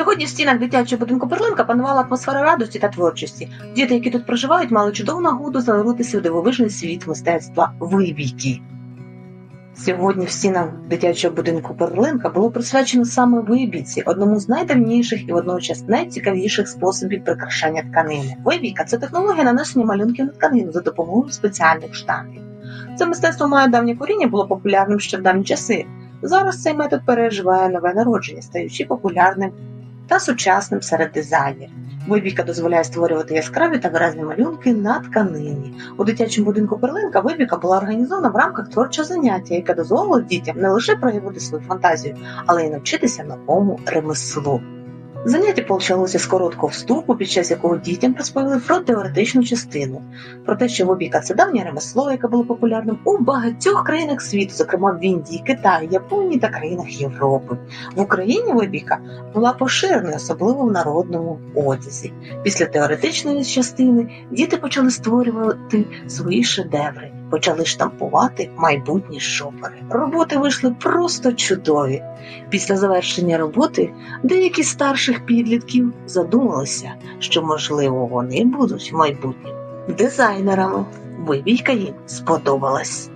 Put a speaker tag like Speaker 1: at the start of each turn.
Speaker 1: Сьогодні в стінах дитячого будинку Перлинка панувала атмосфера радості та творчості. Діти, які тут проживають, мали чудову нагоду зануритися у дивовижний світ мистецтва вибійки. Сьогодні в стінах дитячого будинку Перлинка було присвячено саме вибійці, одному з найдавніших і водночас найцікавіших способів прикрашання тканини. Вибійка це технологія нанесення малюнків на тканину за допомогою спеціальних штампів. Це мистецтво має давнє коріння, було популярним ще в давні часи. Зараз цей метод переживає нове народження, стаючи популярним та сучасним серед дизайнерів. Вибійка дозволяє створювати яскраві та виразні малюнки на тканині. У дитячому будинку Перлинка вибійка була організована в рамках творчого заняття, яке дозволило дітям не лише проявити свою фантазію, але й навчитися новому ремеслу. Заняття почалося з короткого вступу, під час якого дітям розповіли про теоретичну частину, про те, що вобіка це давнє ремесло, яке було популярним у багатьох країнах світу, зокрема в Індії, Китаї, Японії та країнах Європи. В Україні вобіка була поширеною, особливо в народному одязі. Після теоретичної частини діти почали створювати свої шедеври, почали штампувати майбутні шопери. Роботи вийшли просто чудові. Після завершення роботи деякі старших підлітків задумалися, що можливо вони будуть майбутнім дизайнерами. Вибійка їм сподобалась.